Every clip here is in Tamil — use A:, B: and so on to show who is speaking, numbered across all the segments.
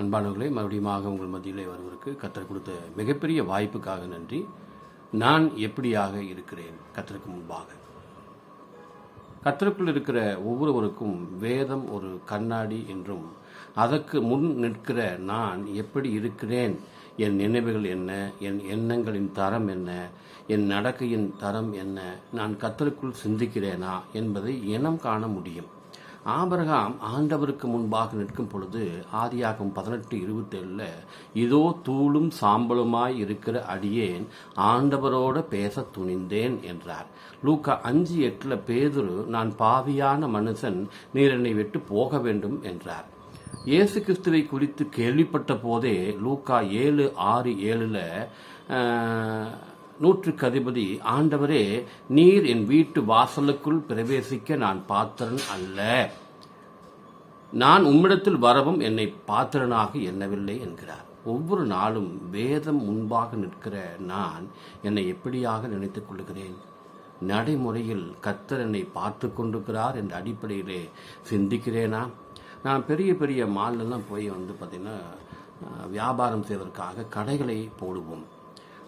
A: அன்பானவர்களே மறுபடியும் உங்கள் மத்தியிலே வருவதற்கு கத்தர் கொடுத்த மிகப்பெரிய வாய்ப்புக்காக நன்றி. நான் எப்படியாக இருக்கிறேன்? கத்தருக்கு முன்பாக. கத்தருக்குள் இருக்கிற ஒவ்வொருவருக்கும் வேதம் ஒரு கண்ணாடி என்றும் அதற்கு முன் நிற்கிற நான் எப்படி இருக்கிறேன்? என் நினைவுகள் என்ன? என் எண்ணங்களின் தரம் என்ன? என் நடக்கையின் தரம் என்ன? நான் கத்தருக்குள் சிந்திக்கிறேனா என்பதை இனம் காண முடியும். ஆபரகாம் ஆண்டவருக்கு முன்பாக நிற்கும் பொழுது ஆதியாகும் பதினெட்டு இருபத்தேழில் இதோ தூளும் சாம்பலுமாய் இருக்கிற அடியேன் ஆண்டவரோட பேச துணிந்தேன் என்றார். லூக்கா அஞ்சு எட்டில் பேதுரு நான் பாவியான மனுஷன் நீர் என்னை விட்டு போக வேண்டும் என்றார். இயேசு கிறிஸ்துவை குறித்து கேள்விப்பட்ட போதே லூக்கா ஏழு ஆறு ஏழில் நூற்றுக்கு அதிபதி ஆண்டவரே நீர் என் வீட்டு வாசலுக்குள் பிரவேசிக்க நான் பாத்திரன் அல்ல. நான் உம்மிடத்தில் வரவும் என்னை பாத்திரனாக எண்ணவில்லை என்கிறார். ஒவ்வொரு நாளும் வேதம் முன்பாக நிற்கிற நான் என்னை எப்படியாக நினைத்துக் கொள்கிறேன் நடைமுறையில் கத்தர் என்னை பார்த்து கொண்டிருக்கிறார் என்ற அடிப்படையிலே சிந்திக்கிறேனா? நான் பெரிய பெரிய மால்லெல்லாம் போய் வந்து பார்த்தீங்கன்னா வியாபாரம் செய்வதற்காக கடைகளை போடுவோம்.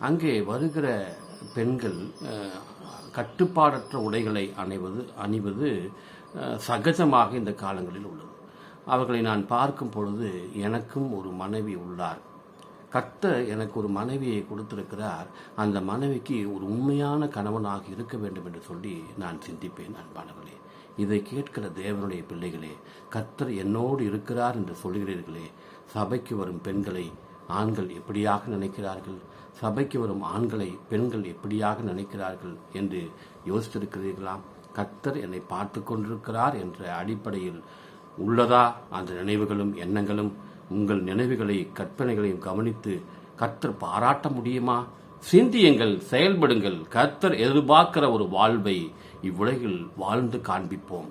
A: அங்கே வருகிற பெண்கள் கட்டுப்பாடற்ற உடைகளை அணிவது அணிவது சகஜமாக இந்த காலங்களில் உள்ளது. அவர்களை நான் பார்க்கும் பொழுது எனக்கும் ஒரு மனைவி உள்ளார். கர்த்தர் எனக்கு ஒரு மனைவியை கொடுத்திருக்கிறார். அந்த மனைவிக்கு ஒரு உண்மையான கணவனாக இருக்க வேண்டும் என்று சொல்லி நான் சிந்திப்பேன் அன்பானவர்களே. இதை கேட்கிற தேவனுடைய பிள்ளைகளே கர்த்தர் என்னோடு இருக்கிறார் என்று சொல்கிறீர்களே சபைக்கு வரும் பெண்களை ஆண்கள் எப்படியாக நினைக்கிறார்கள்? சபைக்கு வரும் ஆண்களை பெண்கள் எப்படியாக நினைக்கிறார்கள் என்று யோசித்திருக்கிறீர்களாம் கர்த்தர் என்னை பார்த்து கொண்டிருக்கிறார் என்ற அடிப்படையில் உள்ளதா? அந்த நினைவுகளும் எண்ணங்களும் உங்கள் நினைவுகளை கற்பனைகளையும் கவனித்து கர்த்தர் பாராட்ட முடியுமா? சிந்தியுங்கள் செயல்படுங்கள். கர்த்தர் எதிர்பார்க்கிற ஒரு வாழ்வை இவ்வுலகில் வாழ்ந்து காண்பிப்போம்.